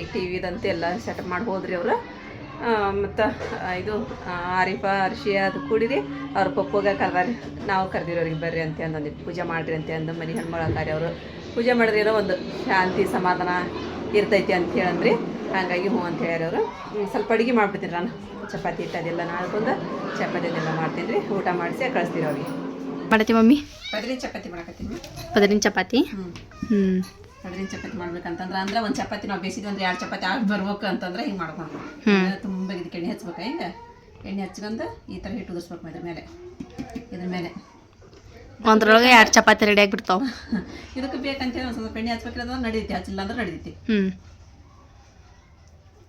ಈಗ ಟಿ ವಿದಂತೆ ಎಲ್ಲ ಸೆಟಪ್ ಮಾಡಿ ಹೋದ್ರಿ ಅವರು. ಮತ್ತು ಇದು ಆರಿಫ ಅರ್ಷಿ ಅದು ಕೂಡಿರಿ. ಅವ್ರ ಪಪ್ಪಗ ಕರ್ದಾರಿ. ನಾವು ಕರೆದಿರೋರಿಗೆ ಬರ್ರಿ ಅಂತ ಅಂದಿ ಪೂಜೆ ಮಾಡಿರಿ ಅಂತ ಅಂದು ಮನೆ ಹೆಣ್ಮಗಳಾಕಾರಿ ಅವರು. ಪೂಜೆ ಮಾಡಿದ್ರೆ ಏನೋ ಒಂದು ಶಾಂತಿ ಸಮಾಧಾನ ಇರ್ತೈತಿ ಅಂತ ಹೇಳಂದ್ರಿ. ಹಾಗಾಗಿ ಹ್ಞೂ ಅಂತ ಹೇಳ್ಯಾರ ಅವರು. ಸ್ವಲ್ಪ ಅಡುಗೆ ಮಾಡ್ಬಿಡ್ತೀನಿ ನಾನು. ಚಪಾತಿ ಹಿಟ್ಟು ಅದೆಲ್ಲ ನಾಳ್ಕೊಂಡು ಚಪಾತಿ ಅದೆಲ್ಲ ಮಾಡ್ತೀನಿ ರೀ ಊಟ ಮಾಡಿಸಿ ಕಳಿಸ್ತೀರಿ ಅವ್ರಿಗೆ. ಮಾಡತ್ತಿ ಮಮ್ಮಿ. ಪದರಿ ಚಪಾತಿ ಮಾಡಕತ್ತೀನಿ. ಪದರಿನ ಚಪಾತಿ? ಹ್ಞೂ ಹ್ಞೂ ಚಪಾತಿ ಮಾಡ್ಬೇಕಂತಂದ್ರೆ ಅಂದ್ರೆ ಒಂದು ಚಪಾತಿ ನಾವು ಬೇಸಿದ್ವಿ ಅಂದ್ರೆ ಎರಡು ಚಪಾತಿ ಆಗಿ ಬರ್ಬೇಕು ಅಂತಂದ್ರೆ ಹಿಂಗೆ ಮಾಡ್ಕೊಂಡು ತುಂಬಾ ಇದಕ್ಕೆ ಎಣ್ಣೆ ಹಚ್ಬೇಕು ಹಿಂಗೆ. ಎಣ್ಣೆ ಹಚ್ಕೊಂಡು ಈ ಥರ ಹಿಟ್ಟು ಉದಿಸ್ಬೇಕು ಇದ್ರ ಮೇಲೆ. ಇದ್ರ ಮೇಲೆ. ಒಂದ್ರೊಳಗೆ ಎರಡು ಚಪಾತಿ ರೆಡಿ ಆಗಿಬಿಡ್ತಾವ ಇದಕ್ಕೆ ಬೇಕಂತೇಳಿ ಒಂದು ಸ್ವಲ್ಪ ಎಣ್ಣೆ ಹಚ್ಬೇಕಿರೋದು ನಡೀತಿ ಹಚ್ಚಿಲ್ಲ ಅಂದ್ರೆ ನಡೀತಿ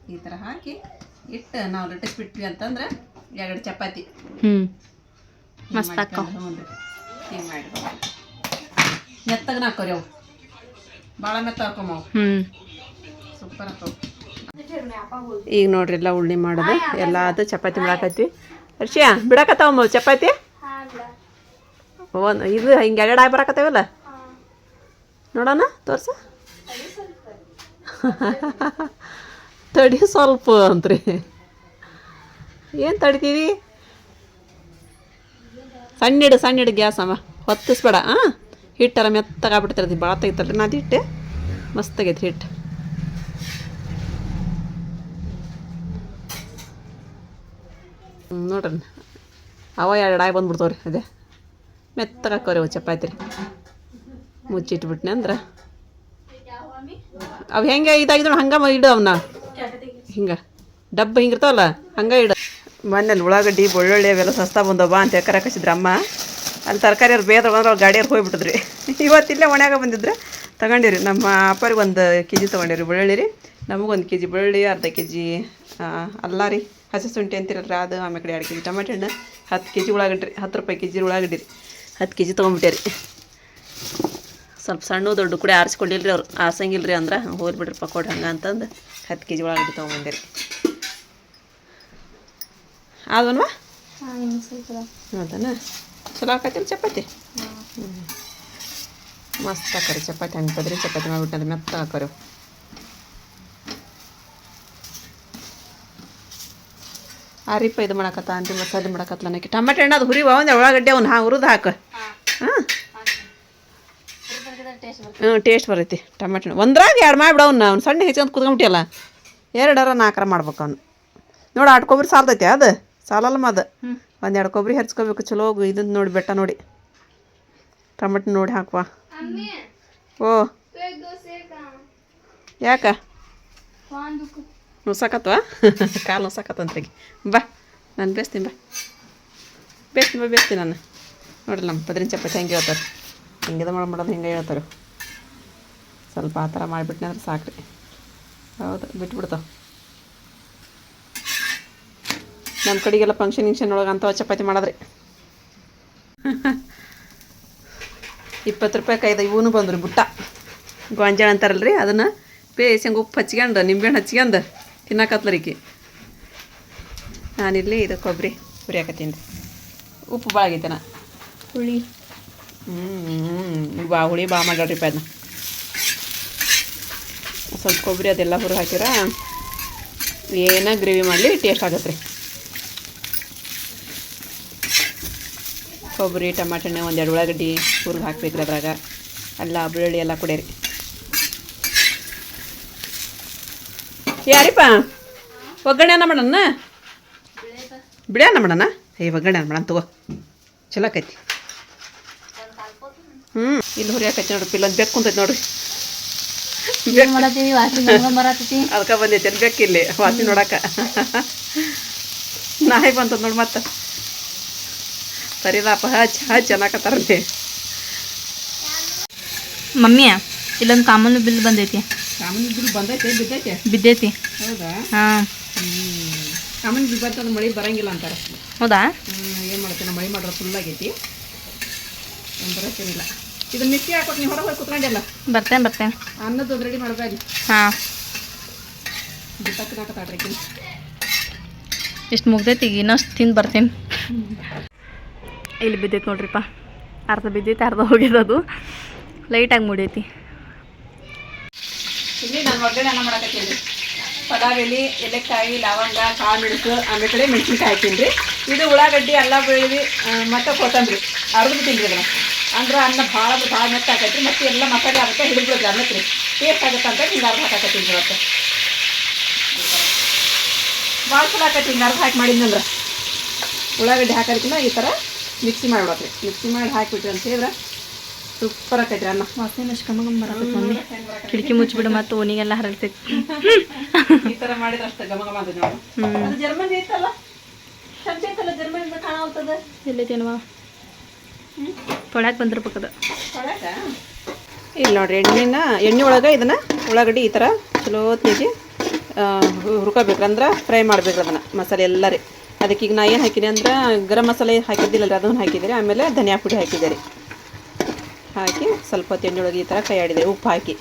ಈ ಥರ ಹಾಕಿ ಇಟ್ಟು ನಾವು ಲಟ್ಟಿಸ್ಬಿಟ್ವಿ ಅಂತಂದ್ರೆ ಎರಡು ಚಪಾತಿ. ಹ್ಞೂ ಮಸ್ತ್ ಹಾಕೋ ಹಿಂಗೆ ಮಾಡಿ ಮೆತ್ತಗೆ ಹಾಕೋರಿ ಅವು. ಭಾಳ ಸೂಪರ್ ಈಗ ನೋಡ್ರಿ ಎಲ್ಲ ಉಳ್ಳಿ ಮಾಡೋದು. ಎಲ್ಲ ಅದು ಚಪಾತಿ ಮಾಡಾಕತ್ವಿ ಹರ್ಷಿಯಾ ಬಿಡಕತ್ತಾವ ಚಪಾತಿ? ಒಂದು ಇದು ಹಿಂಗೆ ಎರಡು ಆಗಿ ಬರಾಕತ್ತಾವಲ್ಲ? ನೋಡೋಣ ತೋರ್ಸ. ತಡಿ ಸ್ವಲ್ಪ ಅಂತ್ರಿ. ಏನು ತಡಿತೀವಿ ಸಣ್ಣ ಇಡು ಸಣ್ಣ ಇಡು ಗ್ಯಾಸ್ ಅಮ್ಮ ಹೊತ್ತಿಸ್ಬೇಡ ಹಾಂ ಹಿಟ್ಟರ ಮೆತ್ತಗಾಗ್ಬಿಡ್ತಿರದು ಭಾಳ ತೆಗಿತಲ್ರಿ ನಾ ಹಿಟ್ಟು ಮಸ್ತ್ ಆಗೈತೆ ಹಿಟ್ಟು. ನೋಡ್ರಿ. ಅವ ಎರಡು ಆಗಿ ಬಂದ್ಬಿಡ್ತಾವ್ರಿ, ಅದೇ. ಮೆತ್ತಗೆ ಹಾಕೋರಿ ಅವು ಚಪಾತಿ ರೀ ಮುಚ್ಚಿಟ್ಬಿಟ್ನೆ ಅಂದ್ರೆ. ಅವು ಹೆಂಗೆ ಇದಾಗಿದ್ರು ಹಂಗೆ ಇಡು ಅವನ್ನ ಹಿಂಗೆ. ಡಬ್ಬ ಹಿಂಗಿರ್ತಾವಲ್ಲ, ಹಂಗೆ ಇಡು. ಮೊನ್ನೆ ಉಳ್ಳಾಗಡ್ಡಿ, ಬೆಳ್ಳುಳ್ಳಿ ಅವೆಲ್ಲ ಸಸ್ತಾ ಬಂದವ ಅಂತ ಕರೆ ಕಸಿದ್ರ ಅಮ್ಮ ಅಲ್ಲಿ ತರಕಾರಿ ಅವ್ರು ಬೇದ್ರ ಬಂದ್ರೆ ಅವ್ರು ಗಾಡಿಯವ್ರು ಹೋಗ್ಬಿಟ್ಟಿದ್ರಿ. ಇವತ್ತಿಲ್ಲೇ ಒಣಾಗ ಬಂದಿದ್ರೆ. ತಗೊಂಡಿರಿ ನಮ್ಮ ಅಪ್ಪರಿಗೆ ಒಂದು ಕೆ ಜಿ ತೊಗೊಂಡಿರಿ. ಬೆಳ್ಳುಳ್ಳಿ ರೀ ನಮಗೊಂದು ಕೆ ಜಿ ಬೆಳ್ಳುಳ್ಳಿ ಅರ್ಧ ಕೆ ಜಿ ಅಲ್ಲ ರೀ. ಹಸಿ ಶುಂಠಿ ಅಂತಿರಲ್ರಿ ಅದು ಆಮೇಲೆ ಕಡೆ ಎರಡು ಕೆ ಜಿ ಟೊಮೆಟೊ ಹಣ್ಣು ಹತ್ತು ಕೆ ಜಿ ಉಳ್ಳಾಗಡ್ಡಿ ರೀ ಹತ್ತು ರೂಪಾಯಿ ಕೆ ಜಿ ಉಳ್ಳಾಗಡ್ಡಿ ರೀ. ಹತ್ತು ಕೆ ಜಿ ತೊಗೊಂಬಿಟ್ಟೆ ರೀ ಸ್ವಲ್ಪ ಸಣ್ಣ ದೊಡ್ಡ ಕೂಡ ಆರಿಸ್ಕೊಂಡಿಲ್ರಿ ಅವ್ರು. ಆರ್ಸಂಗಿಲ್ರಿ ಅಂದ್ರೆ ಹೋಗ್ಲಿ ಬಿಡ್ರಿ ಪಕೋಡ ಹಂಗೆ ಅಂತಂದು ಹತ್ತು ಕೆ ಜಿ ಉಳ್ಳಾಗಡ್ಡಿ ರೀ ಸ್ವಲ್ಪ. ಹೌದನ? ಚಲೋ ಆಕತಿಲ್ಲ ಚಪಾತಿ ಮಸ್ತ್ ಹಾಕರಿ ಚಪಾತಿ. ಹಂಗೆ ಬದ್ರಿ ಚಪಾತಿ ಮಾಡ್ಬಿಟ್ಟು ಮೆತ್ತ ಹಾಕೋರಿ. ಆರಿಪ ಇದು ಮಾಡಕತ್ತ ಅಂತಿ ಮಸಾಲೆ ಮಾಡಕತ್ತಲ್ಲ ನನಗೆ ಟಮಾಟೆ ಹಣ್ಣು ಅದು ಹುರಿವ ಒಂದು ಉಳ್ಳಾಗಡ್ಡೆ ಅವ್ನು ಹಾ ಹುರಿದು ಹಾಕು. ಹಾಂ. ಹ್ಞೂ ಟೇಸ್ಟ್ ಬರೈತಿ. ಟಮಾಟೆ ಹಣ್ಣು. ಒಂದ್ರಾಗ ಎರಡು ಮಾಡಿಬಿಡ ಅವ್ನು. ಅವ್ನು ಸಣ್ಣ ಹೆಚ್ಚಂತ ಕುತ್ಕೊಂಬಿಟ್ಟಿಯಲ್ಲ. ಎರಡರ ನಾಲ್ಕರ ಮಾಡ್ಬೇಕು ಅವ್ನು. ನೋಡಿ ಆಟ್ ಕೊಬ್ಬರಿ ಸಾಲ್ತೈತಿ ಅದು. ಸಾಲಲ್ಲಮ್ಮ ಅದು. ಒಂದು ಎರಡು ಕೊಬ್ಬರಿ ಹೆರ್ಚ್ಕೋಬೇಕು. ಚಲೋ ಇದನ್ನ ನೋಡಿ ಬೆಟ್ಟ ನೋಡಿ. ಟೊಮೆಟೊ ನೋಡಿ ಹಾಕುವ. ಓ. ಯಾಕ? ನುಸಾಕತ್ವ? ಕಾಲು ನುಸಾಕತ್ತಂತ್ರಿಗೆ ಬಾ ನಾನು ಬೇಸ್ತೀನಿ ಬಾ. ಬೇಸ್ತೀನಿ ಬಾ ಬೇಸ್ತೀನಿ ನಾನು. ನೋಡಿಲ್ಲ ನಮ್ಮ ಪದ್ರಿನ ಚಪಾತಿ ಹೆಂಗೆ ಹೇಳ್ತಾರೆ. ಹೆಂಗೆ ಮಾಡಿ ಮಾಡೋದು ಹೆಂಗೆ ಹೇಳ್ತಾರೆ. ಸ್ವಲ್ಪ ಆ ಥರ ಮಾಡಿಬಿಟ್ನೆ ಅಂದ್ರೆ ಸಾಕ್ರಿ. ಹೌದು ಬಿಟ್ಬಿಡ್ತಾವ. ನಮ್ಮ ಕಡೆಗೆಲ್ಲ ಫಂಕ್ಷನ್ ಇಂಕ್ಷನ್ ಒಳಗೆ ಅಂಥವು ಚಪಾತಿ ಮಾಡಿದ್ರಿ. ಇಪ್ಪತ್ತು ರೂಪಾಯಿ ಕೈದ ಇವನು ಬಂದ್ರಿ ಬುಟ್ಟ. ಗೊಂಜಾಳ ಅಂತಾರಲ್ರಿ ಅದನ್ನು ಬೇಯಿಸಿ ಹಂಗೆ ಉಪ್ಪು ಹಚ್ಕೊಂಡು ನಿಂಬೆಹಣ್ಣು ಹಚ್ಕೊಂಡು ತಿನ್ನಕತ್ಲರಿಕಿ ನಾನಿಲ್ಲಿ ಇದು ಕೊಬ್ಬರಿ ಹುರಿಯಾಕತ್ತೀನಿ ರೀ ಉಪ್ಪು ಭಾಳ ಆಗೈತೆ ನಾ ಹುಳಿ. ಹ್ಞೂ ಬಾ ಹುಳಿ ಬಾ ಮಾಡ್ಯಾಡ್ರಿಪ್ಪ ಅದನ್ನ ಸ್ವಲ್ಪ ಕೊಬ್ಬರಿ ಅದೆಲ್ಲ ಹುರಿ ಹಾಕಿರ ಏನ ಗ್ರೇವಿ ಮಾಡಲಿ ಟೇಸ್ಟ್ ಆಗತ್ತೆ ರೀ ಕೊಬ್ಬರಿ ಟಮಾಟೆ ಹಣ್ಣು ಒಂದೆರಡು ಉಳ್ಳಾಗಡ್ಡಿ ಹುರ್ಗ ಹಾಕ್ಬೇಕು ಅದ್ರಾಗ. ಅಲ್ಲ ಬೆಳ್ಳುಳ್ಳಿ ಎಲ್ಲ ಕುಡಿಯರಿ ಯಾರಿಪ್ಪ? ಒಗ್ಗರಣೆ ಅನ್ನ ಮಾಡೋಣ ಬಿಡ್ಯಾನ ಅನ್ನ ಮಾಡೋಣ ಏ ಒಗ್ಗರಣೆ ಅನ್ನ ಮಾಡೋಣ ತಗೋ. ಚಲೋ ಆಕೈತಿ. ಹ್ಞೂ ಇಲ್ಲಿ ಹುರಿಯಾಕೈತಿ ನೋಡ್ರಿ ಇಲ್ಲೊಂದು ಬೆಕ್ಕು ಕುಂತೈತಿ ನೋಡ್ರಿ. ಅದಕ್ಕೆ ಬಂದೈತಿ ಬೆಕ್ಕಿಲ್ಲಿ ವಾಸಿ ನೋಡಕ್ಕ ನಾಯಿ ಬಂತದ ನೋಡಿ ಮತ್ತೆ. ಸರಿದಪ್ಪ ಹಚ್ ಹಚ್ ಅನ್ನಕತ್ತಾರಲ್ಲಿ ಮಮ್ಮಿ ಇಲ್ಲೊಂದು ಕಾಮನ್ ಬಿಲ್ ಬಂದೈತಿ. ಕಾಮನ್ ಬಿಲ್ ಬಂದೈತೆ ಬಿದ್ದೈತೆ? ಬಿದ್ದೈತಿ. ಹೌದಾ? ಹಾಂ. ಕಾಮನ್ ಬಿಲ್ ಬಂತಂದ್ರೆ ಮಳೆ ಬರಂಗಿಲ್ಲ ಅಂತಾರೆ. ಹೌದಾ? ಏನು ಮಾಡ್ತೀನಿ ಮಳೆ ಮಾಡ್ರೆ ಫುಲ್ ಆಗೈತಿ. ಏನು ಬರೋಕ್ಕೇನಿಲ್ಲ ಇದು ಮಿಕ್ಸಿ ಹಾಕೊಟ್ಟು ನೀವು ಹೊರಗೆ ಹೋಗಿ ಕುತ್ಕೊಂಡಿಲ್ಲ? ಬರ್ತೇನೆ ಬರ್ತೇನೆ. ಅನ್ನದ್ದು ರೆಡಿ ಮಾಡಬೇಡಿ ಹಾಂ. ಬಿತ್ತಕ್ಕೆ ಹಾಕತ್ತಾಡ್ರಿ ಎಷ್ಟು ಮುಗ್ದೈತಿ ಈಗ ಇನ್ನಷ್ಟು ತಿಂದು ಬರ್ತೀನಿ. ಇಲ್ಲಿ ಬಿದ್ದೈತೆ ನೋಡ್ರಿಪ್ಪ. ಅರ್ಧ ಬಿದ್ದೈತಿ, ಅರ್ಧ ಅದು ಲೈಟಾಗಿ ಮುಡೈತಿ. ಇಲ್ಲಿ ನಾನು ಒಗ್ಗರಣೆ ಅನ್ನ ಮಾಡಕತ್ತೀನಿ. ಪಲಾವ್ ಎಲೆ ಎಲೆಕಾಯಿ ಲವಂಗ ಕಾಳು ಮೆಣಸು ಆಮೇಲೆ ಕಡೆ ಮೆಣಸಿನ್ಕಾಯಿ ಹಾಕ್ತೀನಿ ರೀ. ಇದು ಉಳ್ಳಾಗಡ್ಡಿ, ಅಲ್ಲ ಬೆಳಿ ಮತ್ತೆ ಕೊತ್ತಂಬರಿ. ಅರ್ದು ಬಿಟ್ಟಿನಿ ರೀ ಅದನ್ನು ಅಂದ್ರೆ ಅನ್ನ ಭಾಳ ಭಾಳ ಮೆತ್ತ ಆಕೈತಿ ಮತ್ತು ಎಲ್ಲ ಮಸಾಲೆ ಅದಕ್ಕೆ ಹಿಡಿದ್ಬಿಡುತ್ತೆ ಅನ್ನಕ್ಕೆ ರೀ. ಟೇಸ್ಟ್ ಆಗುತ್ತೆ ಅಂತ ಹಿಂಗೆ ಅರ್ಧ ಹಾಕತ್ತೀನಿ ಇವತ್ತು ಭಾಳ ಚಲೋ ಆಕೈತಿ ಹಿಂಗೆ ಅರ್ಧ ಹಾಕಿ ಮಾಡಿದ್ನಂದ್ರೆ. ಉಳ್ಳಾಗಡ್ಡಿ ಹಾಕೋದಕ್ಕಿಂತ ಈ ಥರ ಮಿಕ್ಸಿ ಮಾಡಿಬಿಡತ್ರಿ ಮಿಕ್ಸಿ ಮಾಡಿ ಹಾಕಿಬಿಟ್ರಿ ಅಂತ ಹೇಳಿದ್ರೆ ಸೂಪರ್ ಆಕೈತ್ರಿ ಅನ್ನ. ವಾಸನೆ ಅಷ್ಟು ಕಮ್ಮ ಬರತ್ತೆ ಮಮ್ಮಿ. ಕಿಟಕಿ ಮುಚ್ಚಿಬಿಡು ಮತ್ತು ಓನಿಗೆಲ್ಲ ಹರಡ್ತೈತಿ ಈ ಥರ ಮಾಡಿದ್ರೆ ಅಷ್ಟೇ ಘಮ ಅಂತೈತಿ ನೋಡಿ. ಅದು ಜರ್ಮನಿ ಐತಲ್ಲ? ಚಮಚ ಐತಲ್ಲ ಜರ್ಮನಿಂದ ಕಾಣಾಗ್ತದ ಎಲ್ಲೈತೇನವ? ತೊಳ್ಯಾಕೆ ಬಂದಿರ್ಬೇಕದ ಇಲ್ಲ ನೋಡ್ರಿ ಎಣ್ಣೆನ ಎಣ್ಣೆ ಒಳಗೆ ಇದನ್ನ ಉಳ್ಳಾಗಡ್ಡಿ ಈ ಥರ ಚಲೋ ತೆಗಿ ಹುರ್ಕೋಬೇಕು ಅಂದ್ರೆ ಫ್ರೈ ಮಾಡ್ಬೇಕು ಅದನ್ನು ಮಸಾಲೆ ಎಲ್ಲ ರೀ. ಅದಕ್ಕೆ ಈಗ ನಾ ಏನು ಹಾಕಿದೆ ಅಂದ್ರೆ ಗರಂ ಮಸಾಲೆ ಹಾಕಿದ್ದಿಲ್ಲ ರೀ ಅದನ್ನು ಹಾಕಿದ್ದೀರಿ ಆಮೇಲೆ ಧನಿಯಾ ಪುಡಿ ಹಾಕಿದ್ದೀರಿ ಹಾಕಿ ಸ್ವಲ್ಪ ತಿಂಡಿ ಒಳಗೆ ಈ ಥರ ಕೈ ಆಡಿದೆ ಉಪ್ಪು ಹಾಕಿ.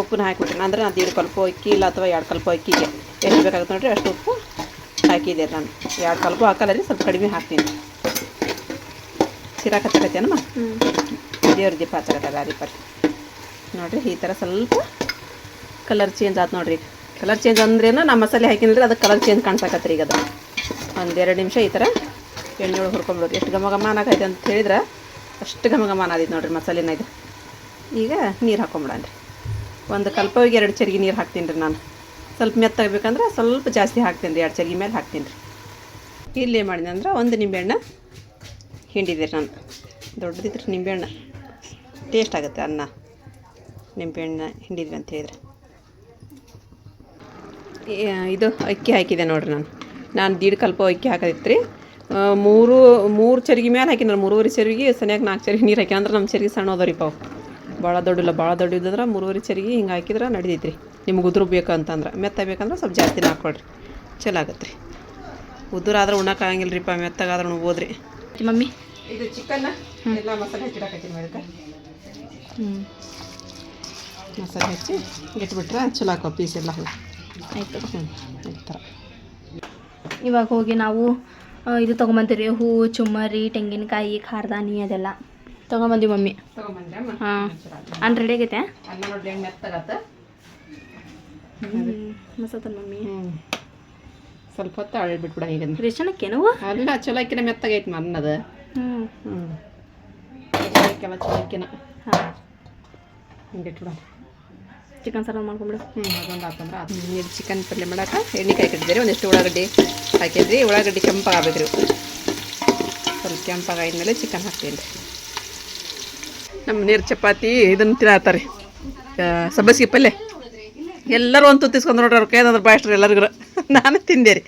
ಉಪ್ಪನ್ನ ಹಾಕಿಬಿಟ್ರೆ ಅಂದರೆ ನಾನು ಎರಡು ಕಲ್ಪು ಅಕ್ಕಿ ಇಲ್ಲ ಅಥವಾ ಎರಡು ಕಲ್ಪು ಅಕ್ಕಿಗೆ. ಎಷ್ಟು ಬೇಕಾಗುತ್ತೆ ನೋಡಿರಿ ಅಷ್ಟು ಉಪ್ಪು ಹಾಕಿದೆ ನಾನು. ಎರಡು ಕಲ್ಪು ಹಾಕಲ್ಲ ರೀ ಸ್ವಲ್ಪ ಕಡಿಮೆ ಹಾಕ್ತೀನಿ. ಸಿರಾಕತ್ತಕತ್ತೇನಮ್ಮ ದೇವ್ರ ದೀಪ ಹಚ್ಚಕತ್ತದ ಆ ದೀಪ ನೋಡ್ರಿ ಈ ಥರ ಸ್ವಲ್ಪ ಕಲರ್ ಚೇಂಜ್ ಆಯ್ತು ನೋಡಿರಿ. ಕಲರ್ ಚೇಂಜ್ ಅಂದ್ರೇನು ನಮ್ಮ ಮಸಾಲೆ ಹಾಕಿನಲ್ರಿ ಅದಕ್ಕೆ ಕಲರ್ ಚೇಂಜ್ ಕಾಣ್ಸಕತ್ರಿ ಈಗ ಅದು ಒಂದೆರಡು ನಿಮಿಷ ಈ ಥರ ಎಣ್ಣೆ ಒಳಗೆ ಹುರ್ಕೊಂಬಿಡೋದು. ಎಷ್ಟು ಘಮ ಘಮ ಅನ್ನಕೈತೆ ಅಂತ ಹೇಳಿದ್ರೆ ಅಷ್ಟು ಘಮ ಘಮ ಅನ್ನೋದೈತೆ ನೋಡ್ರಿ ಮಸಾಲೆನ ಇದು. ಈಗ ನೀರು ಹಾಕೊಂಬಿಡನ್ರಿ ಒಂದು ಕಲ್ಪವಿಗೆ ಎರಡು ಚರಿಗೆ ನೀರು ಹಾಕ್ತೀನಿ ರೀ ನಾನು. ಸ್ವಲ್ಪ ಮೆತ್ತಾಗಬೇಕಂದ್ರೆ ಸ್ವಲ್ಪ ಜಾಸ್ತಿ ಹಾಕ್ತೀನಿ ರೀ, ಎರಡು ಚರಿಗೆ ಮೇಲೆ ಹಾಕ್ತೀನಿ ರೀ. ಇಲ್ಲೇ ಮಾಡಿದೆ ಅಂದ್ರೆ ಒಂದು ನಿಂಬೆಹಣ್ಣು ಹಿಂಡಿದೆ ನಾನು. ದೊಡ್ಡದಿದ್ರೆ ನಿಂಬೆಹಣ್ಣು. ಟೇಸ್ಟ್ ಆಗುತ್ತೆ ಅನ್ನ. ನಿಂಬೆಹಣ್ಣು ಹಿಂಡಿದ್ವಿ ಅಂತ ಹೇಳಿದ್ರೆ. ಇದು ಅಕ್ಕಿ ಹಾಕಿದೆ ನೋಡಿರಿ ನಾನು. ನಾನು ದೀಡ್ ಕಲ್ಪ ಅಕ್ಕಿ ಹಾಕದಿತ್ತು ರೀ ಮೂರು ಮೂರು ಚರಿಗೆ ಮೇಲೆ ಹಾಕಿನ ಮೂರುವರೆ ಚರಿಗೆ ಸನಿಯಾಗಿ ನಾಲ್ಕು ಚರಿಗೆ ನೀರು ಹಾಕಿ ಅಂದ್ರೆ ನಮ್ಮ ಚರಿಗೆ ಸಣ್ಣ ಅದ ರೀ ಪಾವು. ಭಾಳ ದೊಡ್ಡಿಲ್ಲ ಭಾಳ ದೊಡ್ಡ ಇದ್ದಂದ್ರೆ ಮೂರುವರೆ ಚರಿಗೆ ಹಿಂಗೆ ಹಾಕಿದ್ರೆ ನಡಿತೈತೆ ರೀ ನಿಮ್ಗೆ ಉದುರು ಬೇಕು ಅಂತಂದ್ರೆ ಮೆತ್ತ ಬೇಕಂದ್ರೆ ಸ್ವಲ್ಪ ಜಾಸ್ತಿ ಹಾಕ್ಕೊಳ್ರಿ ಚಲೋ ಆಗತ್ತೆ ರೀ ಉದುರಾದ್ರೆ ಉಣ್ಣಕ್ಕಾಗಂಗಿಲ್ಲ ರೀ ಪಾ ಮೆತ್ತಗಾದ್ರೆ ಉಣ್ಬೋದ್ರಿ. ಮಮ್ಮಿ. ಇದು ಚಿಕನ್ ಎಲ್ಲ ಮಸಾಲೆ ಹಚ್ಚಿಡಕತ್ತೀನಿ ಅದಕ್ಕೆ ಹ್ಞೂ ಮಸಾಲೆ ಹಚ್ಚಿ ಇಟ್ಬಿಟ್ರೆ ಚಲೋ ಹಾಕೋ ಪೀಸ್ ಎಲ್ಲ. ಆಯಿತು. ಹ್ಞೂ ಈ ಥರ. ಇವಾಗ ಹೋಗಿ ನಾವು ಇದು ತೊಗೊಂಬಂತೀರಿ ಹೂವು ಚುಮ್ಮರಿ ತೆಂಗಿನಕಾಯಿ ಖಾರದಾನಿ ಅದೆಲ್ಲ. ತೊಗೊಂಬಂದಿ ಮಮ್ಮಿ. ಹಾಂ. ಆನ್ ರೆಡಿ ಆಗೈತೆ? ಮೆತ್ತಗತ್ತ ಮಮ್ಮಿ. ಸ್ವಲ್ಪ ಹೊತ್ತು ಅಳಿ ಬಿಟ್ಬಿಡ ಈಗ ರೇಷನಕ್ಕೇನವು ಅಲ್ಲ ಚಲೋ ಅಕ್ಕಿನ ಮೆತ್ತಗೈತಿ ಅನ್ನದ ಹ್ಞೂ ಹ್ಞೂ ಕೆಲ ಚಲೋ ಅಕ್ಕಿನ ಹಾಂ. ಹಿಂಗೆ ಇಟ್ಬಿಡ. ಚಿಕನ್ ಸಾರು ಮಾಡ್ಕೊಂಬಿಡು ಹ್ಞೂ ಅದೊಂದು ಹಾಕಂದ್ರೆ ಅದು ಚಿಕನ್ ಪಲ್ಯ ಮಾಡಕ್ಕೆ ಎಣ್ಣೆ ಕಟ್ಟಿದ್ದೀರಿ ಒಂದಿಷ್ಟು ಉಳ್ಳಾಗಡ್ಡಿ ಹಾಕಿದ್ರಿ. ಉಳ್ಳಾಗಡ್ಡಿ ಕೆಂಪಾಗಬೇಕು ರೀ ಸ್ವಲ್ಪ ಮೇಲೆ ಚಿಕನ್ ಹಾಕ್ತೀನಿ ರೀ. ನಮ್ಮ ನೀರು ಚಪಾತಿ ಇದನ್ನು ತಿನ್ನತ್ತಾರೆ ಸಬ್ಬಸಿಗೆ ಪಲ್ಯ. ಎಲ್ಲರೂ ಒಂದು ತುತ್ತಿಸ್ಕೊಂಡು ನೋಡ್ರಿ ಅವ್ರ ಕೈದಂದ್ರೆ ಬಾಯ್ಸ್ರಿ ಎಲ್ಲರಿಗೂ ನಾನು ತಿಂದೆ ರೀ.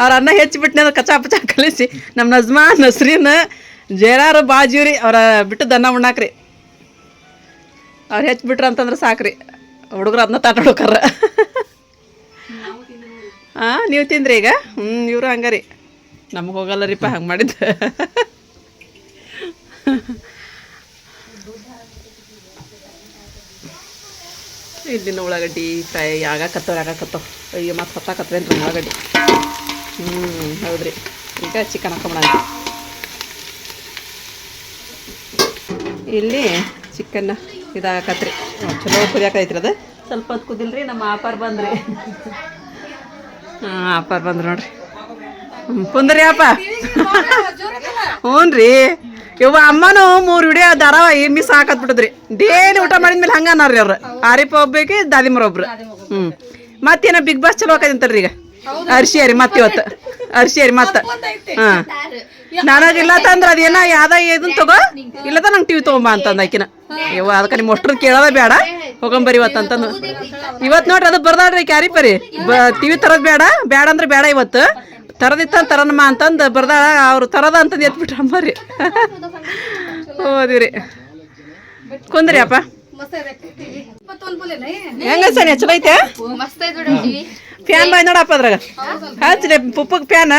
ಅವ್ರ ಅನ್ನ ಹೆಚ್ಚಿಬಿಟ್ಟನೆ ಅಂದ್ರೆ ಕಚಾ ಪಚಾ ಕಲಿಸಿ ನಮ್ಮ ನಜ್ಮಾ ನಸ್ರೀನ್ ಜೇರಾರು ಬಾಜೀವ್ರಿ ಅವರ ಬಿಟ್ಟು ಅನ್ನ ಉಣ್ಣಾಕ್ರಿ ಅವ್ರು ಹೆಚ್ಚಿಬಿಟ್ರ ಅಂತಂದ್ರೆ ಸಾಕ್ರಿ. ಹುಡುಗರು ಅದನ್ನ ತಾಟಾಡ್ಕರ ಹಾಂ ನೀವು ತಿಂದ್ರಿ ಈಗ? ಹ್ಞೂ ಇವರು ಹಂಗಾರಿ. ನಮಗೆ ಹೋಗಲ್ಲ ರೀಪ ಹಂಗೆ ಮಾಡಿದ್ದು. ಇಲ್ಲಿನ ಉಳ್ಳಾಗಡ್ಡಿ ಫ್ರೈ ಆಗಾಕತ್ತವ್ರು ಆಗಾಕತ್ತವ ಅಯ್ಯೋ, ಮತ್ತೆ ಹೊತ್ತಾಕತ್ತವೇನು ರೀ ಉಳ್ಳಾಗಡ್ಡಿ. ಹ್ಞೂ ಹೌದ್ರಿ. ಈಗ ಚಿಕನ್ ಹಾಕೊಂಬಿಡ ಇಲ್ಲಿ ಚಿಕನ್ ಇದಾಗತ್ರಿ ಚಲೋ ಕುದಿಯಾಕೈತ್ರಿ ಅದು? ಸ್ವಲ್ಪ ಹೊತ್ತು ಕುದಿಲ್ರಿ ನಮ್ಮ ಆಪಾರ್ ಬಂದ್ರಿ. ಹಾಂ ಆಪಾರ್ ಬಂದ್ರಿ ನೋಡ್ರಿ. ಕುಂದ್ರಿ ಅಪ್ಪ. ಹ್ಞೂ ರೀ ಇವ ಅಮ್ಮನೂ ಮೂರು ವಿಡಿಯೋ ಧಾರಾವಾಹಿ ಮಿಸ್ ಹಾಕತ್ಬಿಟ್ಟದ್ರಿ. ಡೇಲಿ ಊಟ ಮಾಡಿದ್ಮೇಲೆ ಹಂಗ ಅನ್ನೋರಿ ಅವ್ರು. ಆರಿಪ ಒಬ್ಬಕಿ ದಾದಿಮರ ಒಬ್ರು. ಹ್ಞೂ ಮತ್ತೇನ ಬಿಗ್ ಬಾಸ್ ಚಲೋ ಆಕೈತಂತಾರ್ರಿ ಈಗ? ಅರ್ಶಿಯಾರಿ ಮತ್ತೆ ಇವತ್ತು. ಅರ್ಶಿ ರೀ ಮತ್ತೆ ಹಾಂ. ನನಗಿಲ್ಲ ತಂದ್ರ ಅದೇನ ಯಾವ್ದ ಇದನ್ ತಗೋ? ಇಲ್ಲದ ನಂಗೆ ಟಿವಿ ತಗೊಂಬ ಅಂತಂದ ಆಕಿನ. ಇವ ಅದಕ್ಕೆ ನಿಮ್ಮ ಅಷ್ಟ್ರದ್ದು ಕೇಳೋದ ಬೇಡ. ಹೋಗಂಬರಿ ಇವತ್ತು ಅಂತಂದು. ಇವತ್ತು ನೋಡ್ರಿ ಅದು ಬರ್ದಾಡ್ರಿ ಕ್ಯಾರಿ ಪರಿ. ಬ ಟಿವಿ ತರೋದು ಬೇಡ ಬೇಡ ಅಂದ್ರೆ ಬೇಡ ಇವತ್ತು. ತರದಿತ್ತ ತರನಮ್ಮ ಅಂತಂದು ಬರ್ದಾಳ ಅವ್ರು ತರದ ಅಂತಂದು ಎತ್ಬಿಟ್ರ ಅಮ್ಮರಿ ಹೋದಿವ್ರಿ ಕುಂದ್ರಿ ಅಪ್ಪ. ಹೆಂಗ ಸರಿ ಚಲೋ ಐತೆ ಫ್ಯಾನ್ ಬಾಯ್ ನೋಡಪ್ಪ ಅದ್ರಾಗ. ಹಚ್ರಿ ಪುಪ್ಪಗ್ ಫ್ಯಾನ್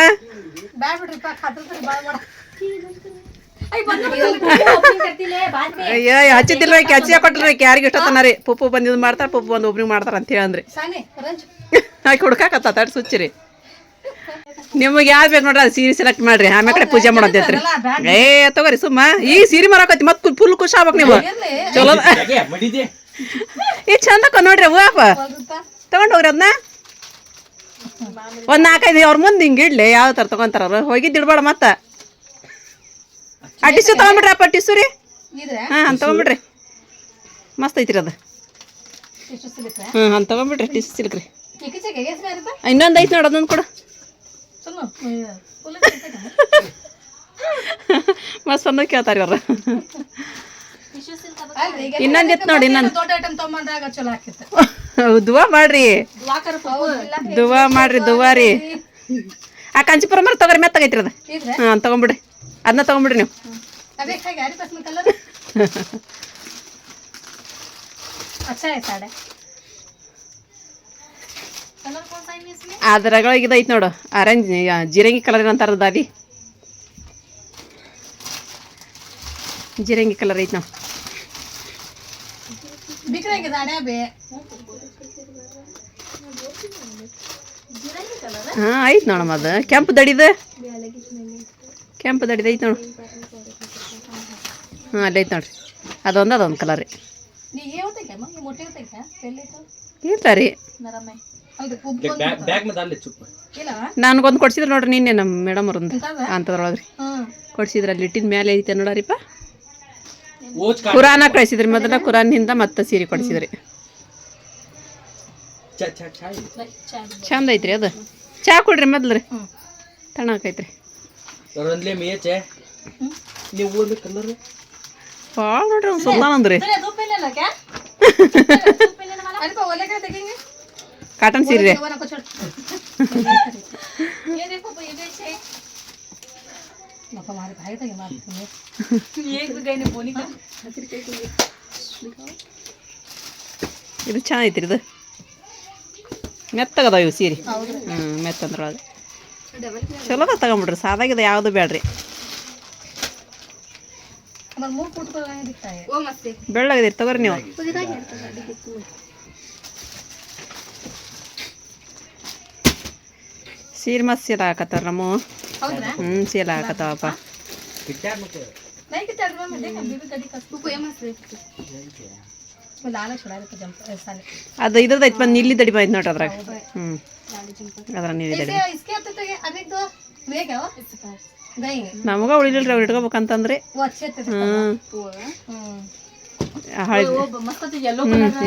ಅಯ್ಯ ಹಚ್ಚಿದ್ದಿಲ್ರಿ ಹಚ್ಚಿ ಕೊಟ್ರಿ ಯಾರಿಗೆ ಇಷ್ಟತನ ರೀ. ಪುಪ್ಪು ಇದು ಮಾಡ್ತಾರೆ ಪುಪ್ಪು ಬಂದು ಒಬ್ರಿಗೆ ಮಾಡ್ತಾರೆ ಅಂತ ಹೇಳಂದ್ರಿ. ಹಾಕಿ ಹುಡ್ಕಾಕತ್ತ ತಡ್ ಸುಚ್ಚಿರಿ ನಿಮಗೆ ಯಾವ್ದು ಬೇಕು ನೋಡ್ರಿ ಅದು ಸೀರೆ ಸೆಲೆಕ್ಟ್ ಮಾಡ್ರಿ. ಆಮೇಲೆ ಕಡೆ ಪೂಜೆ ಮಾಡೋದೈತ್ರಿ ಏ ತಗೋರಿ ಸುಮ್ಮ. ಈ ಸೀರೆ ಮಾರಾಕತ್ತಿ ಮತ್ತೆ ಫುಲ್ ಖುಷಿ ಆಗ್ಬೇಕು ನೀವು. ಚಲೋ. ಈ ಚಂದಕ್ಕ ನೋಡ್ರಿ ಹೂವಪ್ಪ ತಗೊಂಡು ಹೋಗ್ರಿ ಅದನ್ನ ಒಂದು ನಾಲ್ಕೈದು ಅವ್ರ ಮುಂದೆ ಹಿಂಗೆ ಇಡ್ಲಿ ಯಾವ ಥರ ತೊಗೊಂತಾರ ಅವ್ರು? ಹೋಗಿದ್ದು ಇಡ್ಬೇಡ ಮತ್ತೆ. ಆ ಟಿಶ್ಯೂ ತೊಗೊಂಬಿಡ್ರಿ ಅಪ್ಪ ಟಿಶ್ಯೂ ರೀ. ಹಾ ತೊಗೊಂಬಿಡ್ರಿ. ಮಸ್ತ್ ಐತ್ರಿ ಅದು. ಹಾಂ ಅಂತ ತೊಗೊಂಬಿಡ್ರಿ ಟಿಶ್ಯೂ ಸಿಲ್ಕ್ರಿ ರೀ. ಇನ್ನೊಂದು ಐತೆ ಮಸ್ತ್ ಅದೊಂದು ಕೊಡು. ಇವ್ರ ಮಸ್ತ್ ಬಂದ ಕೇಳ್ತಾರೆ ಈಗ ಇನ್ನೊಂದು ಇತ್ತು ನೋಡಿ ಇನ್ನೊಂದು. ದುವಾ ಮಾಡ್ರಿ. ದುವಾ ಮಾಡ್ರಿ ದುವಾ ರೀ. ಆ ಕಂಚಿಪುರ ಮರ ತೊಗರಿ ಮ್ಯಾತ್ ತಗೈತ್ರಿ ಅದು. ಹಾಂ ತೊಗೊಂಬಿಡ್ರಿ. ಅದನ್ನ ತೊಗೊಂಬಿಡ್ರಿ ನೀವು. ಅದ್ರಗಳಿಗೆ ಐತೆ ನೋಡು. ಆರೆಂಜ್ ಜೀರಂಗಿ ಕಲರ್ ಅಂತಾರ ದಾದಿ. ಜೀರಂಗಿ ಕಲರ್ ಐತೆ ನಾವು ಹಾಂ ಐತೆ ನೋಡಮ್ಮ ಅದು. ಕೆಂಪು ದಡಿದ? ಕೆಂಪು ದಡಿದ ಐತೆ ನೋಡು. ಹಾಂ ಅಲ್ಲಿ ಐತೆ ನೋಡ್ರಿ. ಅದೊಂದು ಅದೊಂದು ಕಲರ್ ರೀ. ಇರ್ತಾ ಕೊಡ್ಸಿದ್ರ ಕೊಡ್ಸಿದ್ರು ನೋಡ್ರಿ ನಿನ್ನೆ ನಮ್ಮ ಮೇಡಮ್ ಅವ್ರೊಂದು ಅಂಥದ್ರೊಳಗೆ ರೀ ಕೊಡ್ಸಿದ್ರ ಅಲ್ಲಿ ಇಟ್ಟಿದ ಮೇಲೆ ಐತೆ ನೋಡಾರಿಪ್ಪ. ಕುರಾನ ಕಳಿಸಿದ್ರಿ ಮೊದಲ ಕುರಾನಿಂದ ಮತ್ತೆ ಸೀರೆ ಕೊಡ್ಸಿದ್ರಿ. ಚಂದ ಐತ್ರಿ ಅದು. ಚಾ ಕೊಡ್ರಿ ಮೊದ್ಲು ರೀ ತಣ ಹಾಕೈತ್ರಿ ಒಂದ್ಲೇ ಮೇಚೆ ನೀವು ಓದ್ಬೇಕಂದ್ರೆ ಭಾಳ ನೋಡ್ರಿ ಅವ್ನು ಸುಲ್ತಾನ ಅಂದ್ರಿ ಕಾಟನ್ ಸೀರೆ ಇದು ಚೆನ್ನಾಗೈತ್ರಿ ಇದು ಮೆತ್ತಗದ ಇವು ಸೀರೆ ಹ್ಞೂ ಮೆತ್ತಂದ್ರೊಳಗೆ. ಚಲೋ ತಗೊಂಬಿಡ್ರಿ ಸಾದಾಗಿದೆ ಯಾವುದು ಬೇಡ್ರಿ. ಬೆಳ್ಳಗದಿರಿ ತಗೋರಿ ನೀವು. ಸೀರೆ ಮಸ್ತ್ ಸೀಲ ಹಾಕತ್ತಾರ ನಮ್ಮ ಹ್ಞೂ ಸೀಲ ಹಾಕತ್ತಾವಪ್ಪ. ಅದು ಇದ್ರದ್ದು ಐತೆ ಬಂದು ಇಲ್ಲಿ ದಡಿಬ ಐತೆ ನೋಡ್ರಿ ಅದ್ರಾಗ. ಹ್ಞೂ ಅದ್ರ ನೀರು ದಡಿ ನಮಗ ಉಳಿಲಿಲ್ರಿ ಅವ್ರು ಇಟ್ಕೋಬೇಕಂತಂದ್ರೆ. ಹ್ಞೂ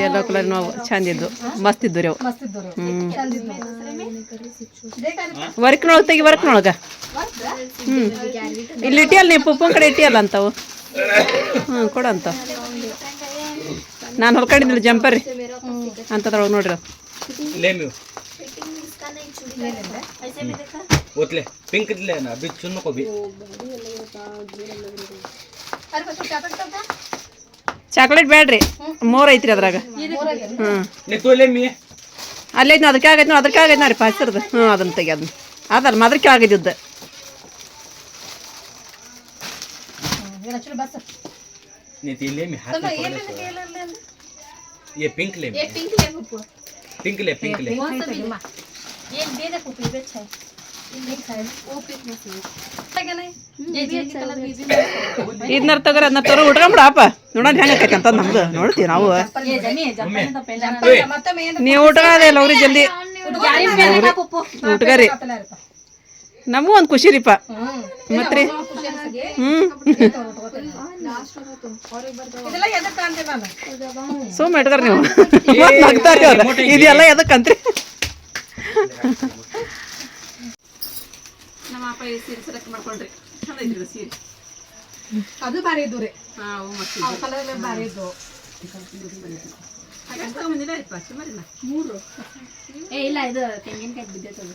ಎಲ್ಲೋ ಕಲರ್ ನಾವು ಚಂದಿದ್ದು ಮಸ್ತ್ ಇದ್ದು ರೀ ಅವು. ಹ್ಞೂ ವರ್ಕ್ನೊಳಗೆ ತೆಗಿ ವರ್ಕ್ನೊಳಗೆ ಹ್ಞೂ ಇಲ್ಲಿ ಇಟ್ಟಿಯಲ್ಲ ನೀವು ಪುಪ್ಪನ ಕಡೆ ಇಟ್ಟಿಯಲ್ಲ ಅಂತವು. ಹ್ಞೂ ಕೊಡಂತ. ನಾನು ಹೊಲ್ಕೊಂಡಿದ್ದಿಲ್ಲ ಜಂಪರ್ ರೀ ಅಂತದ್ರೊಳಗೆ ನೋಡ್ರಿ ಅವು. ले म्यू ओतले पिंक ले ना अभी चुन्नो को भी अरे बच्चों क्या करता था ಚಾಕ್ಲೇಟ್ ಬೇಡ್ರಿ ಮೋರ್ ಐತ್ರಿ ಅದ್ರಾಗ ಹ್ಞೂ ले तो ले मी ಅಲ್ಲೇ ಐತೆ ಅದಕ್ಕೆ ಆಗೈತೆ ನೋಡಿ ಅದಕ್ಕೆ ಆಗೈತೆ ನೋಡ್ರಿ ಹಸಿರ್ದು ಹ್ಞೂ ಅದನ್ನ ತೆಗಿ ಅದನ್ನ ಅದಲ್ಲ ಮದ್ರಕ್ಕೆ ಆಗಿದ್ದು ये एक्चुअली बस नहीं तो ले मी हाथ तो में ये पकड़ मैंने ले ये ले ले तो। ये पिंक ले ये पिंक ले पप्पू पिंक ले पिंक ले कौन सा पिंक ये दे दे पप्पू ये अच्छा है पिंक है वो पिंक में से है क्या नहीं ये ये कलर भी भी ಇದನ್ನ ತಗೋರಿ ಅದನ್ನ ತರೋ ಉಟ್ಕೊಂಬಿಡಪ್ಪ ನೋಡೋಣ ಹೆಂಗೆ ಆಕೈತೆ ಅಂತ ನಮ್ದು ನೋಡ್ತೀವಿ ನಾವು ये जमी है जमी तो पहले मतलब मैं ನೀವು ಉಟ್ಕೊಳ್ಳೋದೇ ಇಲ್ಲ ಅವ್ರಿ ಜಲ್ದಿ गाड़ी में लगा पप्पू ಉಟ್ಕರಿ ನಮಗೂ ಒಂದು ಖುಷಿ ರೀಪ. ಮತ್ರಿ ಹ್ಮ್. ಇದೆಲ್ಲ ಎದಕ್ಕೆ ಅಂದೆ ನಾನು? ಸುಮ್ಮ ಇಟ್ಕರಿ ನೀವು. ಅವ್ರು. ಇದೆಲ್ಲ ಎದಕ್ಕಂತ್ರಿ ನಮ್ಮ ಅಪ್ಪ ಈ ಸೀರೆ ಸೆಲೆಕ್ಟ್ ಮಾಡ್ಕೊಂಡ್ರಿ. ಚಂದ ಐತ್ರಿ ಇದು ಸೀರೆ. ಅದು ಭಾರಿ ಇದ್ದು ರೀ. ಹಾಂ ಮತ್ತೆ ಅವು ಕಲರ್ ಭಾರಿ ಇದ್ದು. ಮೂರು. ಏ ಇಲ್ಲ ಇದು ತೆಂಗಿನಕಾಯಿ ಬಿದ್ದೈತದು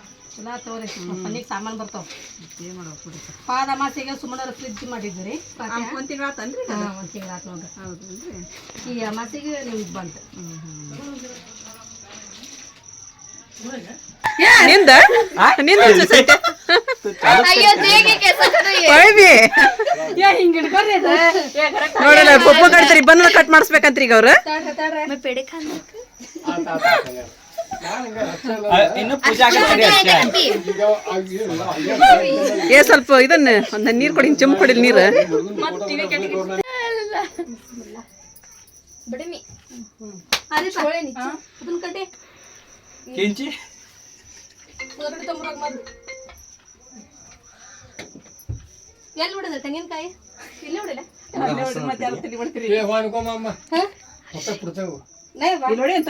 ಚಲೋ ತಗೋರಿ. ಮನೆಗೆ ಸಾಮಾನು ಬರ್ತಾವ. ಏನು ಪಾದ ಮಾಸಿಗೆ ಸುಮಾರು ಫ್ರಿಜ್ ಮಾಡಿದ್ವಿ ರೀ ಒಂದು ತಿಂಗಳು ಆತನ್ರಿ ಒಂದು ತಿಂಗಳು ಆತು ನೋಡ್ರಿ. ಹೌದನ್ರಿ ಈ ಅಮಾಸಿಗೆ ನಿಮ್ಗೆ ಬಂತು ನಿಂದ? ಪಪ್ಪ ಕಟ್ತಾರಿ ಕಟ್ ಮಾಡಿಸ್ಬೇಕಂತ್ರಿ ಈಗ ಅವ್ರು. ಇನ್ನು ಪೂಜೆ ಏ ಸ್ವಲ್ಪ ಇದನ್ನ ಒಂದ್ ನೀರ್ ಕೊಡಿ ಚಮ್ ಕೊಡಿ ನೀರು. ಕೆಂಚಿ. ಎಲ್ಲಿ ಬಿಡದ ತೆಂಗಿನಕಾಯಿ ಇಲ್ಲೇ ಬಿಡಲ್ಲ ಮತ್ತೆ ಅಲ್ಲಿ ಬಿಡ್ತೀರಿ ಹೊಸ ಬಿಡ್ತೇವೆ ನೋಡಿ ಅಂತ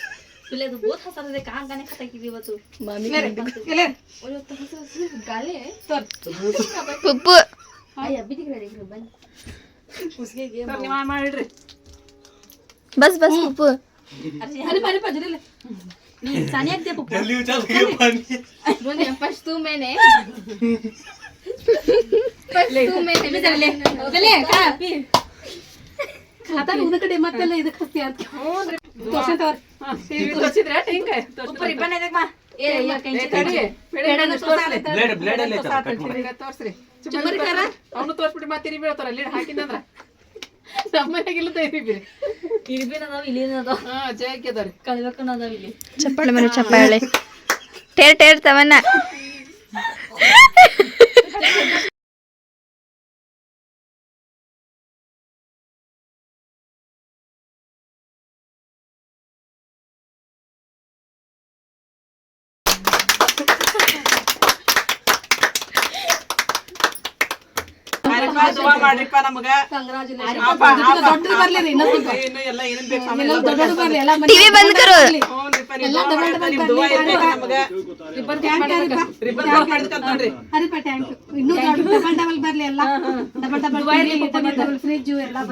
তুলে তো বহুত হাসান রে কান কানে খাতা কি দিব তো মামি গেলে ওরে তো হাসাস গালে তোর পুপু आई अभी दिख रहा देख बन उसके गेम करने मार मार रे बस बस पुपू अरे अरे अरे पजरे ले सानिया दे पुपू जल्दी उछाल के पानी रोने फ़र्स्ट तू मैंने फ़र्स्ट तू मैंने भी चले चले खा खाता उधर कड़े मत ले इधर खस्ती आती ಅವನು ತೋರ್ಸ್ಬಿಟ್ಟು ಮತ್ತೆ ಇರಿ ಬೀಳ್ತಾರ ಲೀಡ್ ಹಾಕಿದಂದ್ರ ಚಪ್ಪಾಳೆ ಮನೆ ಚಪ್ಪಾಳೆ. ಟೇರ್ ಟೇರ್ ತವನ್ನ. ದುವಾ ಮಾಡ್ರಿಪ್ಪ ನಮಗ. ಇನ್ನು ಎಲ್ಲ ಏನೇನ್ ಬೇಕು ಸಾಮಾನು ಟಿವಿ ಬಂದ್ ಕರು ಹ್ಞೂನ್ರಿಪ್ಪ, ನೀವು ದುವಾ ಮಾಡ್ತಾ ನಿಮ್ ದುವಾ ಇರ್ಬೇಕು ನಮಗ. ರಿಬ್ಬನ್ ಕಟ್ ಮಾಡಿದ್ಕಂತ ನೋಡ್ರಿ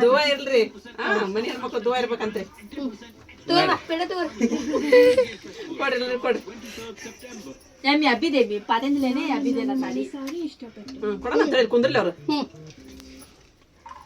ದುವಾ ಇಲ್ರಿ ಹಾ ಮನಿ ಹೆಣ್ಮಕ್ಳು ದುವಾ ಇರ್ಬೇಕಂತೆ. ಪೇಡ ತೋರ್ ಕೊಡ್ರಿ ಎಲ್ಲರೂ ಕೊಡ್ರಿ. ಎಮ್ಮಿ ಅಬ್ಬಿದೆ ಅಬ್ಬಿ ದೇನ ಸಾಡಿ ಹ್ಮ್ ಕೊಡೋಣ ಅಂತ ಹೇಳಿ ಕುಂದ್ರಲಿ ಅವ್ರು.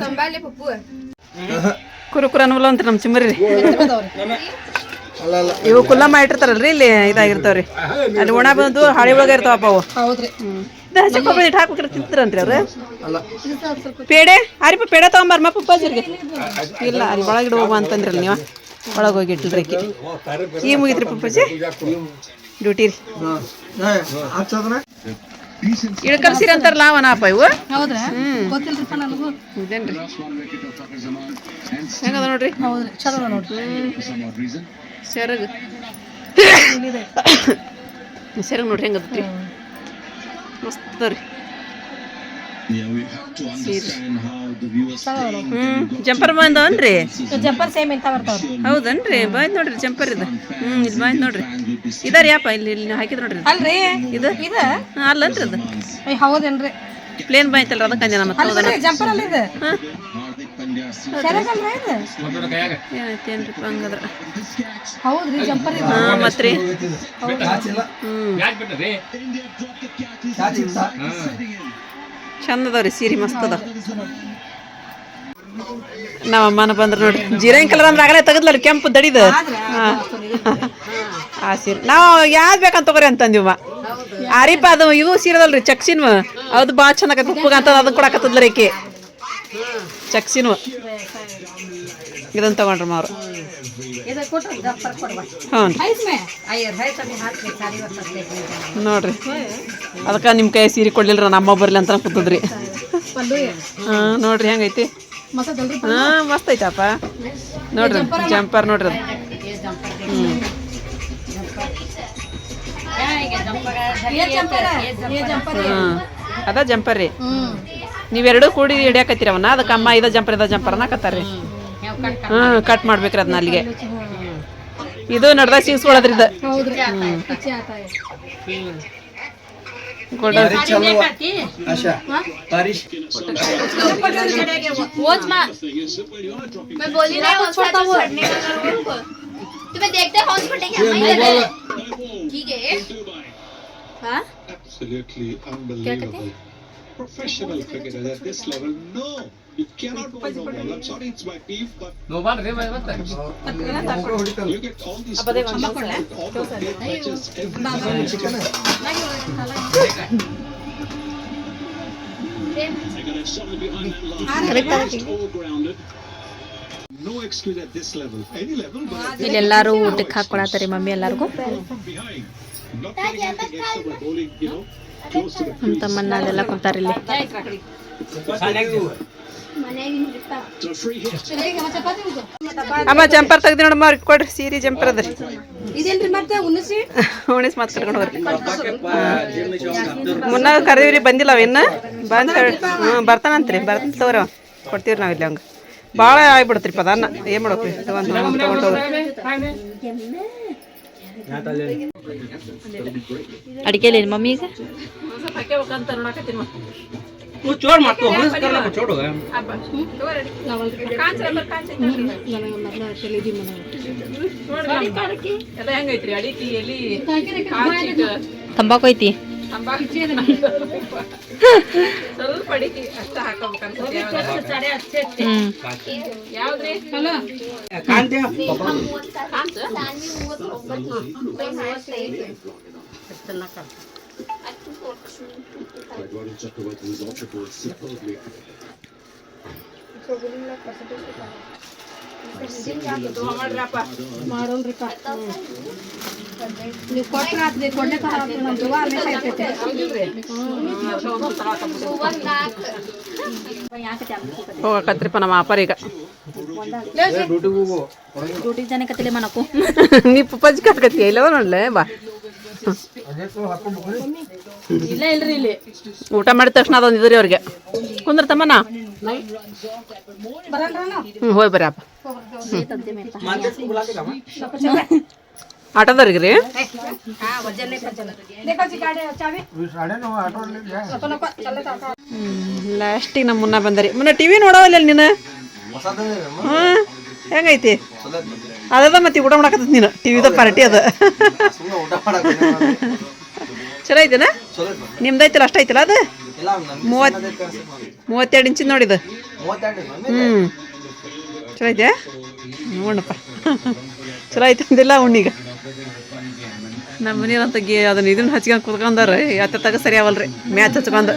ಸಂಬಾಲೆ ಪಪ್ಪು ಕುರುಕುರ ನೂಲು ಅಂತ ನಮ್ಮ ಚಿಮ್ಮರಿ ಇವು ಕುಲ್ಲ ಮಾಡಿರ್ತಾರಲ್ರಿ ಇಲ್ಲಿ ಇದಾಗಿರ್ತಾವ್ರಿ. ಅಲ್ಲಿ ಒಣ ಬಂದು ಹಾಳಿ ಒಳಗೆ ಇರ್ತಾವಪ್ಪ ಅವು. ಹಸಿ ಕೊಬ್ಬರಿ ಇಟ್ಟು ಅಲ್ಲ. ತಿಂತಾರನ್ರಿ ಅವ್ರು ಪೇಡೆ ಅರಿಪ ಪೇಡೆ ತಗೊಂಬರ್ಮ ಪಪ್ಪಾಜಿರ್ಗೆ. ಇಲ್ಲ ಅಲ್ಲಿ ಒಳಗಿಡ ಹೋಗುವ ಅಂತಂದ್ರಿ ನೀವು. ಒಳಗೆ ಹೋಗಿ ಇಟ್ಟಿಲ್ರಿ ಈಗ ಮುಗಿತ್ರಿ ಪಪ್ಪಾಜಿ. ಡ್ಯೂಟಿ ರೀ. ಇಳ್ಕಲ್ ಸೀರೆ ಅಂತಾರಲ್ಲ ಅವನಪ್ಪ ಇವು ಹೌದ್ರಾ? ಗೊತ್ತಿಲ್ರಿಪ್ಪ ನನಗೂ? ಇದೇನ್ರಿ? ಹೆಂಗದ ನೋಡ್ರಿ? ಹೌದ್ರಿ ಚಲೋ ಅದ ನೋಡ್ರಿ. ಸೆರಗ್. ಸೆರಗ್ ನೋಡ್ರಿ ಹೆಂಗದ್ರಿ ಮಸ್ತ್ ರೀ. ಜಂಪರ್ ಬಂದವನ್ರಿ ಜಂಪರ್ ಸೇಮ್ ಎಂತ ಬರ್ತಾವ್ ಹೌದನ್ರಿ? ಬಾಯ್ ನೋಡ್ರಿ ಜಂಪರ್ ಇದು. ಹ್ಮ್ ಇದು ಬಾಯ್ ನೋಡ್ರಿ. ಇದಾರ ಯಾಪ ಇಲ್ಲಿ ಇಲ್ಲಿ ಹಾಕಿದ್ ನೋಡ್ರಿ ಇದು. ಅಲ್ರಿ? ಇದು? ಇದು? ಅಲ್ಲನ್ರಿ ಅದು ಹೌದೇನ್ರಿ? ಪ್ಲೇನ್ ಬಂತಲ್ರಿ ಅದಕ್ಕೆ ಅಂಜನ ಮತ್ತೆ. ಹೌದನ ಜಂಪರ್ ಅಲ್ಲ ಇದು? ಹಂಗದ್ರ? ಹೌದ್ರಿ ಜಂಪರ್ ಹಾ ಮತ್ರಿ. ಹ್ಮ್. ಚಂದ ರೀ ಸೀರೆ ಮಸ್ತ್ ಅದ ನಮ್ಮ ಅಮ್ಮನ ಬಂದ್ರ ನೋಡ್ರಿ ಜೀರಂಗ್ ಕಲರ್ ಅಂದ್ರೆ ಆಗಲೇ ತೆಗದ್ಲರಿ ಕೆಂಪು ದಡಿದ. ಹಾಂ. ಆ ಸೀರೆ. ನಾವು ಯಾವ್ದು ಬೇಕಂತ ತಗೋರಿ ಅಂತಂದಿವ ಆರಿಪ ಅದು ಇದು ಸೀರೆದಲ್ರಿ ಚಕ್ಸಿನ್ವ ಅದು ಭಾಳ ಚಂದ ಆಕತಿ ಉಪ್ಪುಗ ಅಂತ ಅದನ್ನ ಕೊಡಕತ್ತದ್ಲ ಆಕಿ ಚಕ್ಸಿನ್ವ ಇದನ್ನ ತಗೊಂಡ್ರಮ್ಮ ಅವ್ರು ಹ್ಞೂ. ನೋಡ್ರಿ. ಅದಕ್ಕೆ ನಿಮ್ಮ ಕೈ ಸೀರೆ ಕೊಡ್ಲಿಲ್ಲ ನಮ್ಮ ಬರ್ಲಿ ಅಂತ ಕೂತದ್ರಿ. ಹಾಂ ನೋಡ್ರಿ ಹೆಂಗೈತಿ? ಹಾಂ ಮಸ್ತ್ ಐತಪ್ಪ. ನೋಡ್ರಿ ಜಂಪರ್ ನೋಡ್ರಿ ಅದು. ಹ್ಞೂ ಹಾಂ ಅದ ಜಂಪರ್ ರೀ ನೀವೆರಡು ಕೂಡಿ ಹಿಡಿಯಾಕತ್ತೀರವನ್ನ ಅದಕ್ಕೆ ಅಮ್ಮ ಇದ ಜಂಪರ್ ಇದ ಜಂಪರ್ ಅನ್ನಕತ್ತಾರ್ರಿ. ಹಾಂ ಕಟ್ ಮಾಡ್ಬೇಕ್ರಿ ಅದನ್ನ ಅಲ್ಲಿಗೆ ಇದು ನಡ್ದಾಗ ಸಿಗಿಸ್ಕೊಳದ್ರಿ ಇದು ಕೊಡ आशा बारिश वोच माँ मैं बोली ना वो छोटा वो तुम्हें देखते हॉर्स पटेंगे ठीक है हाँ Absolutely unbelievable. Professional cricketers at this level, no, You cannot go wrong. I'm sorry, it's my beef, but look at all these coaches, all the great matches, every They're gonna have someone behind that line. Just all grounded. No excuse at this level, any level, but at this ಇಲ್ಲೆಲ್ಲಾರು ಊಟಕ್ಕೆ ಹಾಕೊಳತ್ತಾರಿ mummy ಎಲ್ಲಾರ್ಗು from behind, not getting anything extra by bowling, you know, close to the ನಮ್ಮ ತಮ್ಮನ್ನ ಅದೆಲ್ಲ ಕೊಡ್ತಾರೆ ಇಲ್ಲಿ. ಅಮ್ಮ ಜಂಪರ್ ತೆಗ್ದು ನೋಡಮ್ಮ ಅವ್ರಿಗೆ ಕೊಡ್ರಿ ಸೀರೆ ಜಂಪರ್ ಅದ್ರಿ ಉಣಿಸ್? ಮಾತು ಕರ್ಕೊಂಡು ಹೋಗ್ರಿ. ಮುನ್ನ ಕರೀವ್ರಿ ಬಂದಿಲ್ಲ ಅವ ಇನ್ನು. ಬಂದು ಹ್ಞೂ ಬರ್ತಾನಂತ್ರಿ ಬರ್ತಾನ ತಗೋರಿ ಅವ. ಕೊಡ್ತೀವಿ ನಾವು ಇಲ್ಲಿ ಹಂಗೆ ಭಾಳ ಆಗ್ಬಿಡತ್ರಿ ಪದಾನ ಏನು ಮಾಡ್ಬೇಕು? ತಗೊಂಡು ತೊಗೊಂಡು ಹೋಗ್ರಿ ಅಡಿಗೆಲಿ ಮಮ್ಮಿ ಈಗ? तू चोर मारतो हंस करना को छोड़ो ಎಲ್ಲ ಹೆಂಗೈತ್ರಿ ಅಡಿಕೆ ಎಲಿ ತಂಬಾಕು ಐತಿ ಸ್ವಲ್ಪ ಅಡಿಕೆ ಅಷ್ಟ ಹಾಕೋಬೇಕಂತ ಹ್ಮ್ ಯಾವ್ದ್ರಿ कांते Gordon Chakravarti was also bowled superbly. ಹೋಗಕತ್ರಿಪ್ಪ ನಮ್ಮ ಅಪ್ಪಾರ ಈಗ ಡ್ಯೂಟಿ ಜನಕತ್ತಿಲ್ಲ ಮನಕು ನೀ ಪಪ್ಪಜ್ಜಿ ಕತ್ಕತ್ತಿ ಇಲ್ಲವ ನೋಡ್ಲೆ ಬಾ ಊಟ ಮಾಡಿದ ತಕ್ಷಣ ಅದೊಂದು ಇದ್ರಿ ಅವ್ರಿಗೆ. ಕುಂದ್ರ ತಮ್ಮನ ಹ್ಞೂ ಹೋಗಿ ಬರ್ರಿ ಅಪ್ಪ. ಆಟೋದವ್ರಿಗೆ ರೀ ಲಾಸ್ಟಿಗೆ ನಮ್ಮ ಮುನ್ನ ಬಂದರಿ. ಮುನ್ನ ಟಿವಿ ನೋಡೋವಲ್ಲ ನೀನು? ಹೆಂಗೈತಿ? ಅದದ ಮತ್ತೆ ಊಟ ಮಾಡಕತ್ತ ನೀನು ಟಿವಿದ ಪಾರ್ಟಿ ಅದ ಚಲೋ ಐತೆನ ನಿಮ್ದೈತಿಲ್ಲ ಅಷ್ಟ ಐತಿಲ್ಲ ಅದು ಮೂವತ್ ಮೂವತ್ತೆರಡು ಇಂಚಿನ ನೋಡಿದ ಹ್ಞೂ ಚಲೋ ಐತೆ ನೋಡಪ್ಪ ಚಲೋ ಐತೆ ಅಂದಿಲ್ಲ ಉಣ್ಣೀಗ ನಮ್ಮ ಮನೆಯವ್ರಂತ ಗಿ ಅದನ್ನ ಇದನ್ನ ಹಚ್ಕೊಂಡು ಕುತ್ಕೊಂಡಾರ ಯಾತ ತಗ ಸರಿ ಅವಲ್ರಿ ಮ್ಯಾಚ್ ಹಚ್ಕೊಂಡು